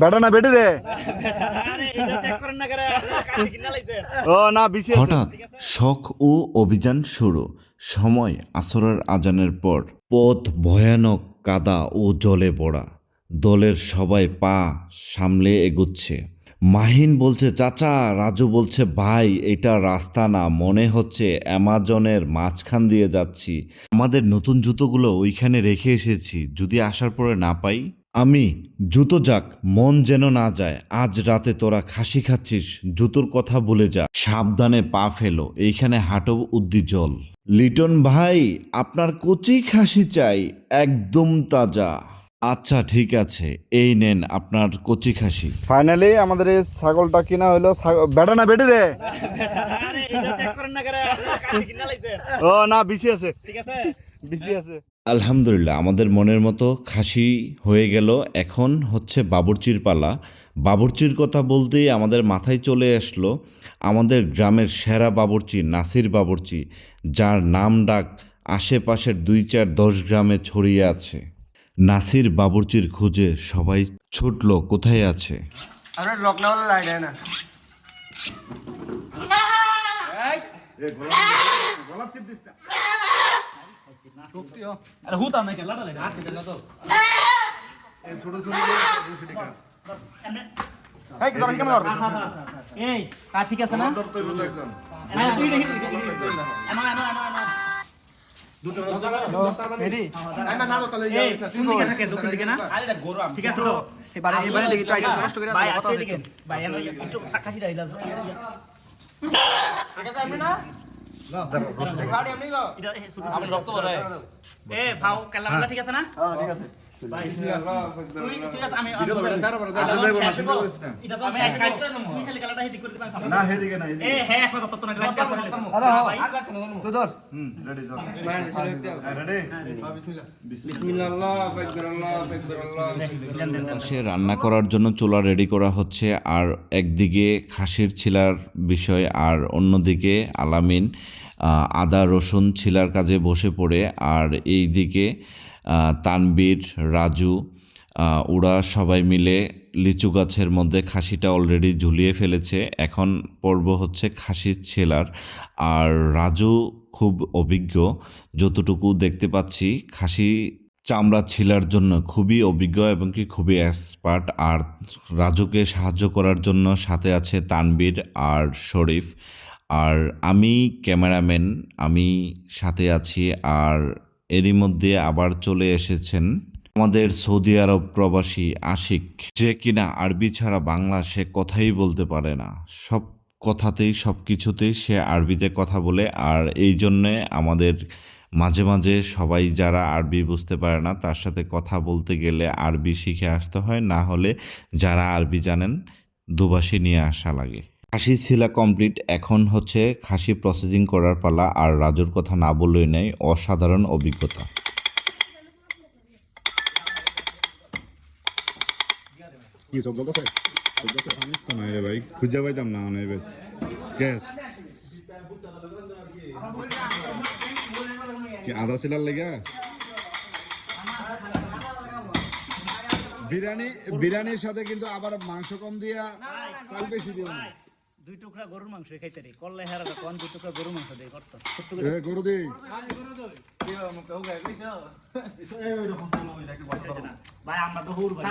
বেটা না বেটি রে? ও না বিশি আছে হঠাৎ শখ ও অভিযান শুরু। সময় আসরের আজানের পর পথ ভয়ানক কাদা ও জলে পড়া দলের সবাই পা সামলে এগুচ্ছে। মাহিন বলছে চাচা রাজু বলছে ভাই এটা রাস্তা না মনে হচ্ছে অ্যামাজনের মাঝখান দিয়ে যাচ্ছি। আমাদের নতুন জুতোগুলো ওইখানে রেখে এসেছি যদি আসার পরে না পাই? আমি জুতো যাক মন যেন না যায় আজ রাতে তোরা খাসি খাচ্ছিস জুতোর কথা বলে যা। সাবধানে পা ফেলো এইখানে হাঁটো উদ্দিজল লিটন ভাই আপনার কচি খাসি চাই একদম তাজা। আচ্ছা ঠিক আছে এই নেন আপনার কচি খাসি। ফাইনালি আমাদের এই ছাগলটা কিনা হইল বেটা না বেটি রে? আরে এটা চেক করেন না করে কাটি কিনা লাইছেন ও না বিশি আছে। ঠিক আছে? বিশি আছে। আলহামদুলিল্লাহ আমাদের মনের মতো খাসি হয়ে গেল। এখন হচ্ছে বাবুর্চির পালা। বাবুর্চির কথা বলতেই আমাদের মাথায় চলে আসলো আমাদের গ্রামের সেরা বাবুর্চি নাসির বাবুর্চি যার নাম ডাক আশেপাশের দুই চার দশ গ্রামে ছড়িয়ে আছে। নাসির বাবুর্চির খোঁজে সবাই ছুটল কোথায় আছে? अरे আরে হুতা না কে লাড়া লাড়া আসি না তো। এই ছোট ছোট বসে দিকা এই কি দরকার কেমন হ্যাঁ, হ্যাঁ, হ্যাঁ, এই কা ঠিক আছে না? দর তো একদম হ্যাঁ তুই দেখি এমা এমা এমা এমা দুটো মানে রেডি? আমি না তো তাহলে যাস না তুমি দিকে থাকে দক্ষিণ দিকে না? আরে এটা গরম ঠিক আছে তো। এবারে এবারে দেখি ট্রাই করে নষ্ট করে কথা দেখেন। ভাই আমি একটু কাশি দাইলা আগে তো আমি না? ঠিক আছে না? ঠিক আছে। সে রান্না করার জন্য চুলা রেডি করা হচ্ছে আর একদিকে খাসির ছিলার বিষয় আর অন্যদিকে আলামিন। আদা, রসুন ছিলার কাজে বসে পড়ে। আর এই দিকে তানবীর, রাজু ওরা সবাই মিলে লিচু গাছের মধ্যে খাসিটা অলরেডি ঝুলিয়ে ফেলেছে। এখন পর্ব হচ্ছে খাসির ছেলার। আর রাজু খুব অভিজ্ঞ, যতটুকু দেখতে পাচ্ছি, খাসি চামড়া ছিলার জন্য খুবই অভিজ্ঞ এবং কি খুবই এক্সপার্ট আর রাজুকে সাহায্য করার জন্য সাথে আছে তানবীর আর শরীফ। আর আমি ক্যামেরাম্যান, আমি সাথে আছি আর এরই মধ্যে আবার চলে এসেছেন আমাদের সৌদি আরব প্রবাসী আশিক। যে কিনা আরবি ছাড়া বাংলা সে কথাই বলতে পারে না। সব কথাতেই, সব কিছুতেই সে আরবিতে কথা বলে আর এই জন্যে আমাদের মাঝে মাঝে সবাই যারা আরবি বুঝতে পারে না, তার সাথে কথা বলতে গেলে আরবি শিখে আসতে হয়। না হলে যারা আরবি জানেন, দুবাসী নিয়ে আসা লাগে। খাসি ছিলা কমপ্লিট এখন হচ্ছে খাসি প্রসেসিং করার পালা আর রাজুর কথা না বললেই নেই অসাধারণ অভিজ্ঞতা। কি সব না রে ভাই। খুঁজে পাইতাম না মানে ভাই গ্যাস কি আদা ছিলার লেগা? বিরিয়ানি বিরিয়ানির সাথে কিন্তু আবার মাংস কম দিয়া চাল বেশি দিও না। দুই টুকরা গরুর মাংস খাইতে রে। করলে হেরা কোন দুই টুকরা গরুর মাংস দেই করতে ছোট্ট এ গরু দি ভাই আমরা তো হুর ভাই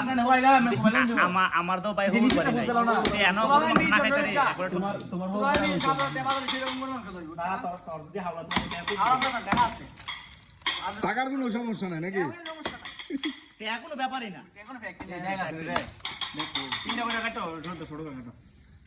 আমার আমার তো ভাই হুর ভাই এ এনো গরুর মাংস না খাইতে রে। তোমার তোমার হুর না তোর তোর দি হাওলা তুমি টাকার কোনো সমস্যা নাই নাকি? তে কোনো ব্যাপারই না। তিনটা করে কাটো ছোট ছোট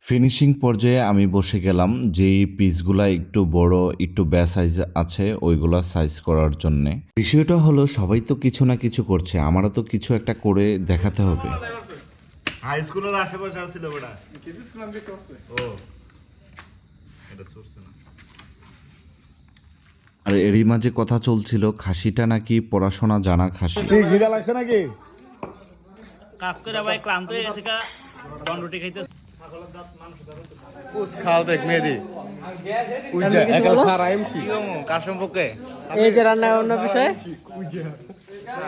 ফিনিশিং পর্যায়ে আমি বসে গেলাম যেই পিসগুলা একটু বড় একটু ব্যা সাইজ আছে ওইগুলা সাইজ করার জন্যে। বিষয়টা হলো সবাই তো কিছু না কিছু করছে আমারও তো কিছু একটা করে দেখাতে হবে। হাই স্কুলের আশেপাশে আছিল ওটা ও এটা সরছে না। এরই মাঝে কথা চলছিল খাসিটা নাকি পড়াশোনা জানা খাসি। ঘিরা লাগছে নাকি? কাজ করে আবার ক্লান্ত হয়ে গেছে কা বনরুটি খাইতে উস খাও দেখ মেহেদি। উজ্জা একাল খারা এমসি কার সম্পর্কে? এই যে রান্না অন্য বিষয়ে?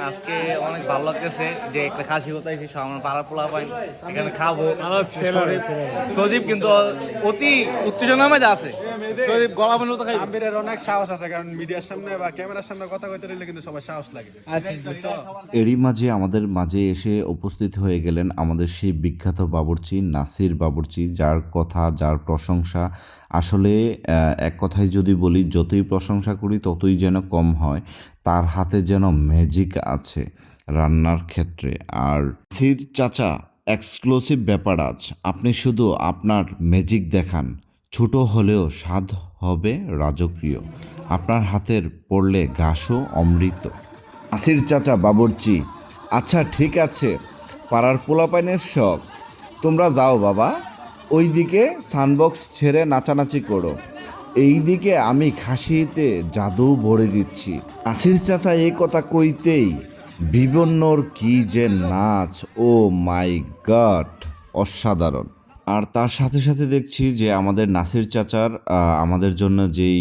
আজকে অনেক ভালো লাগতেছে যে একটা খাসি কোথায় সব আমরা পাড়া পোলা পাই এখানে খাব। সজীব কিন্তু অতি উত্তেজনার মধ্যে আছে। সজীব গলা বন্ধ তো খাই আম্বিরের অনেক সাহস আছে কারণ মিডিয়ার সামনে বা ক্যামেরার সামনে কথা কইতে রইলে কিন্তু সবার সাহস লাগে। এরই মাঝে আমাদের মাঝে এসে উপস্থিত হয়ে গেলেন আমাদের সেই বিখ্যাত বাবুর্চি নাসির বাবুর্চি যার কথা, যার প্রশংসা। আসলে এক কথায় যদি বলি, যতই প্রশংসা করি, ততই যেন কম হয়। তার হাতে যেন ম্যাজিক আছে রান্নার ক্ষেত্রে। আর সির চাচা এক্সক্লুসিভ ব্যাপার আজ। আপনি শুধু আপনার ম্যাজিক দেখান। ছোট হলেও স্বাদ হবে রাজকীয়। আপনার হাতের পড়লে ঘাসও অমৃত। আসির চাচা, বাবুর্চি। আচ্ছা ঠিক আছে। পাড়ার পোলাপাইনের শখ। তোমরা যাও বাবা ওই দিকে সানবক্স ছেড়ে নাচানাচি করো। এই দিকে আমি খাসিতে জাদু ভরে দিচ্ছি। আসির চাচা এই কথা কইতেই বিবন্নর কি যে নাচ, ও মাই গড, অসাধারণ। আর তার সাথে সাথে দেখছি যে আমাদের নাসির চাচার আমাদের জন্য যেই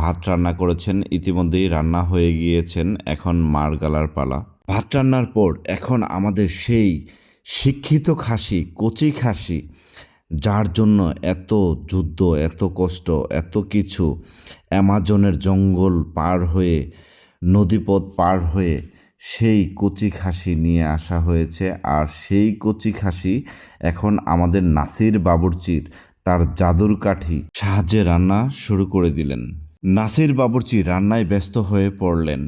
ভাত রান্না করেছেন, ইতিমধ্যেই রান্না হয়ে গিয়েছেন এখন মার গালার পালা। ভাত রান্নার পর এখন আমাদের সেই শিক্ষিত খাসি, কচি খাসি, যার জন্য এত যুদ্ধ, এত কষ্ট, এত কিছু অ্যামাজনের জঙ্গল পার হয়ে, নদীপথ পার হয়ে সেই কচি খাসি নিয়ে আসা হয়েছে। আর সেই কচি খাসি এখন আমাদের নাসির বাবুর্চির, তার জাদুর কাঠি সাহায্যে রান্না শুরু করে দিলেন। নাসির বাবুর্চি রান্নায় ব্যস্ত হয়ে পড়লেন।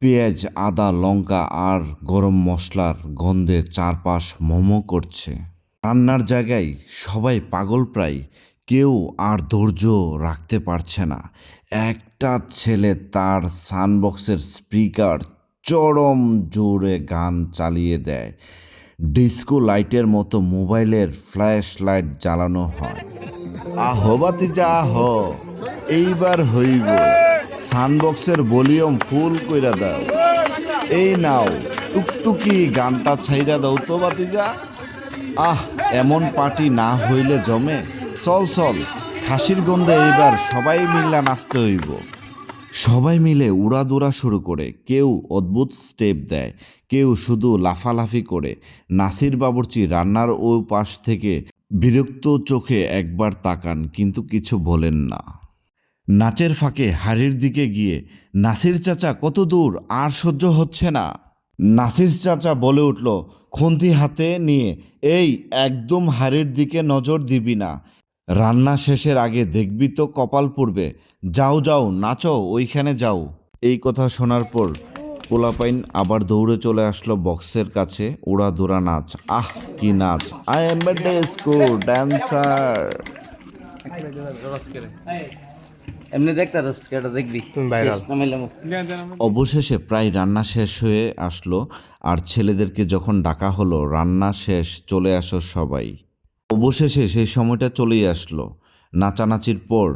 পেঁয়াজ, আদা, লঙ্কা আর গরম মশলার গন্ধে চারপাশ মোমো করছে। রান্নার জায়গায় সবাই পাগল প্রায়, কেউ আর ধৈর্য রাখতে পারছে না। একটা ছেলে তার সানবক্সের স্পিকার চরম জোরে গান চালিয়ে দেয়। ডিস্কো লাইটের মতো মোবাইলের ফ্ল্যাশ লাইট জ্বালানো হয়। আহো বাতিজা আহো, এইবার হইব। সানবক্সের ভলিউম ফুল কইরা দাও। এই নাও, টুকটুকি গানটা ছাইরা দাও তো বাতিজা আহ, এমন পার্টি না হইলে জমে। চল চল, খাসির গন্ধে এইবার সবাই মিল্লা নাচতে হইব। সবাই মিলে উড়াদুরা শুরু করে, কেউ অদ্ভুত স্টেপ দেয়, কেউ শুধু লাফালাফি করে। নাসির বাবুর্চি রান্নার ও পাশ থেকে বিরক্ত চোখে একবার তাকান, কিন্তু কিছু বলেন না। নাচের ফাঁকে হাড়ির দিকে গিয়ে, নাসির চাচা, কত দূর? আর সহ্য হচ্ছে না। নাসির চাচা বলে উঠল, খুন্তি হাতে নিয়ে, এই একদম হাড়ির দিকে নজর দিবি না। রান্না শেষের আগে দেখবি তো কপাল পড়বে। যাও যাও, নাচো, ওইখানে যাও। এই কথা শোনার পর পোলাপাইন আবার দৌড়ে চলে আসলো বক্সের কাছে উড়া দৌড়া নাচ। আহ, কি নাচ! আই এম ডেস্কো ড্যান্সার এমনি দেখতে কেটা দেখবি। অবশেষে প্রায় রান্না শেষ হয়ে আসলো আর ছেলেদেরকে যখন ডাকা হলো রান্না শেষ চলে আসো সবাই। অবশেষে সেই সময়টা চলেই আসলো। নাচানাচির পর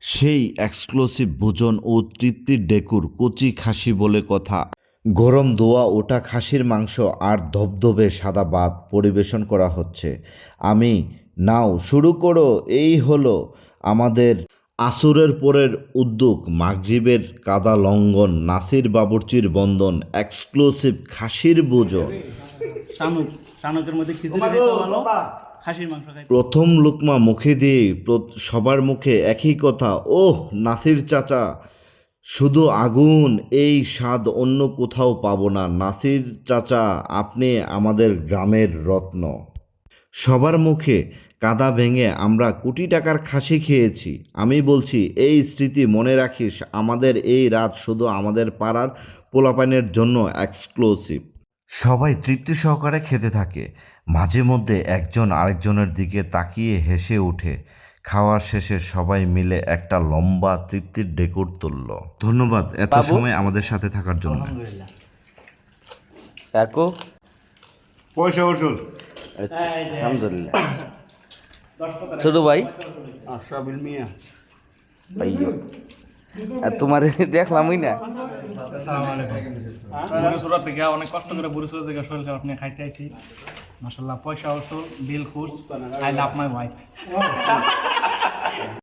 সেই এক্সক্লুসিভ ভোজন ও তৃপ্তির ডেকুর কচি খাসি বলে কথা। গরম দোয়া ওটা খাসির মাংস আর ধবধবে সাদা ভাত পরিবেশন করা হচ্ছে। আমি নাও শুরু করো এই হলো আমাদের আসুরের পরের উদ্যোগ মাগরিবের কাদা লঙ্ঘন নাসির বাবুর্চির বন্ধন এক্সক্লুসিভ খাসির খাইতে প্রথম লুকমা মুখে দিয়ে সবার মুখে একই কথা ওহ নাসির চাচা শুধু আগুন এই স্বাদ অন্য কোথাও পাবো না। নাসির চাচা আপনি আমাদের গ্রামের রত্ন। সবার মুখে কাদা ভেঙে আমরা কোটি টাকার খাসি খেয়েছি। আমি বলছি এই স্মৃতি মনে রাখিস আমাদের এই রাত শুধু আমাদের পাড়ার পোলাপানের জন্য এক্সক্লুসিভ সবাই তৃপ্তি সহকারে খেতে থাকে। মাঝে মধ্যে একজন আরেকজনের দিকে তাকিয়ে হেসে ওঠে। খাওয়ার শেষে সবাই মিলে একটা লম্বা তৃপ্তির ডেকোর তুলল। ধন্যবাদ এত সময় আমাদের সাথে থাকার জন্য। কাকু? পয়সা ওষুধ আলহামদুলিল্লাহ। ছোট ভাই? আশরাফুল মিয়া। ভাইও। আর তোমার দেখলামই না। বুড়িচুরা থেকে অনেক কষ্ট করে বুড়িচুরা থেকে শরীর খারাপ নিয়ে খাইতে আইছি। মাসাল্লাহ পয়সা অসল বিল খুশ আই লাভ মাই ওয়াইফ